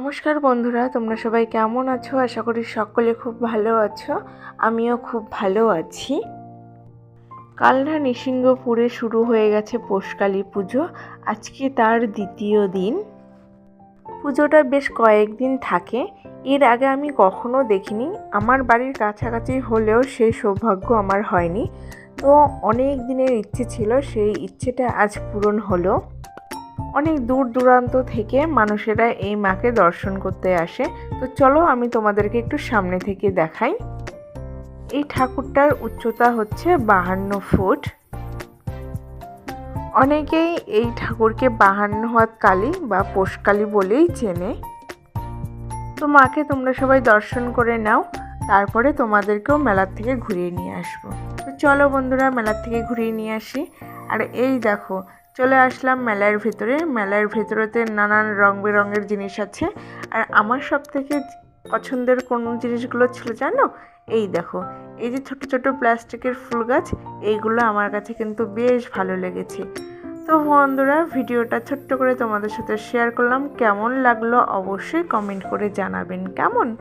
নমস্কার বন্ধুরা, তোমরা সবাই কেমন আছো? আশা করি সকলে খুব ভালো আছো। আমিও খুব ভালো আছি। কালনা নৃসিংহপুরে শুরু হয়ে গেছে পোষকালী পুজো। আজকে তার দ্বিতীয় দিন। পুজোটা বেশ কয়েকদিন থাকে। এর আগে আমি কখনো দেখিনি। আমার বাড়ির কাছাকাছি হলেও সেই সৌভাগ্য আমার হয়নি। তো অনেক দিনের ইচ্ছে ছিল, সেই ইচ্ছেটা আজ পূরণ হলো। অনেক দূর দূরান্ত থেকে মানুষেরা এই মাকে দর্শন করতে আসে। তো চলো আমি তোমাদেরকে একটু সামনে থেকে দেখাই। এই ঠাকুরটার উচ্চতা হচ্ছে বাহান্ন ফুট। অনেকেই এই ঠাকুরকে বাহান্ন হাত কালী বা পোষকালী বলেই চেনে। তো মাকে তোমরা সবাই দর্শন করে নাও, তারপরে তোমাদেরকেও মেলার থেকে ঘুরিয়ে নিয়ে আসব। তো চলো বন্ধুরা, মেলার থেকে ঘুরিয়ে নিয়ে আসি। আর এই দেখো চলে আসলাম মেলার ভেতরে। মেলার ভেতরেতে নানান রং বেরঙের জিনিস আছে। আর আমার সব থেকে পছন্দের কোন জিনিসগুলো ছিল জানো? এই দেখো, এই যে ছোট ছোট প্লাস্টিকের ফুল গাছ, এইগুলো আমার কাছে কিন্তু বেশ ভালো লেগেছে। তো বন্ধুরা, ভিডিওটা ছোট্ট করে তোমাদের সাথে শেয়ার করলাম। কেমন লাগল অবশ্যই কমেন্ট করে জানাবেন। কেমন?